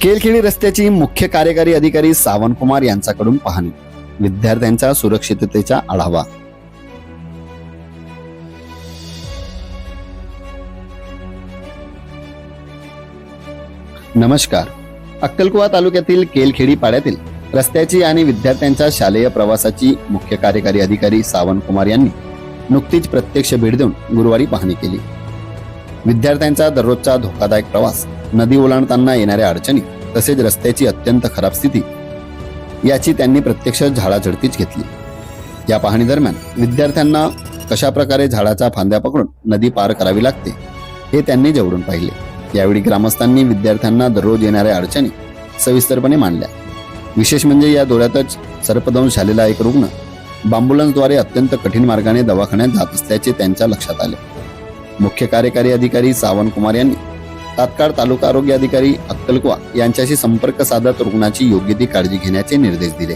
केलखेडी रस्त्याची मुख्य कार्यकारी अधिकारी सावंतकुमार यांच्याकडून पाहणी. विद्यार्थ्यांच्या सुरक्षिततेचा आढावा. नमस्कार. अक्कलकुवा तालुक्यातील केलखेडी पाड्यातील रस्त्याची आणि विद्यार्थ्यांच्या शालेय प्रवासाची मुख्य कार्यकारी अधिकारी सावंतकुमार यांनी नुकतीच प्रत्यक्ष भेट देऊन गुरुवारी पाहणी केली. विद्यार्थ्यांचा दररोजचा धोकादायक प्रवास नदी ओलांडताना येणाऱ्या अडचणी तसेच रस्त्याची अत्यंत खराब स्थिती याची त्यांनी प्रत्यक्ष झाडाझडतीच घेतली. या पाहणी दरम्यान विद्यार्थ्यांना कशा प्रकारे झाडाच्या फांद्या पकडून नदी पार करावी लागते हे त्यांनी जवळून पाहिले. यावेळी ग्रामस्थांनी विद्यार्थ्यांना दररोज येणाऱ्या अडचणी सविस्तरपणे मांडल्या. विशेष म्हणजे या डोळ्यातच सर्पदंश झालेला एक रुग्ण बांबुलन्सद्वारे अत्यंत कठीण मार्गाने दवाखान्यात जात असल्याचे त्यांच्या लक्षात आले. मुख्य कार्यकारी अधिकारी सावंतकुमार यांनी तात्काळ तालुका आरोग्य अधिकारी अक्कलकुवा यांच्याशी संपर्क साधत रुग्णाची योग्य ती काळजी घेण्याचे निर्देश दिले.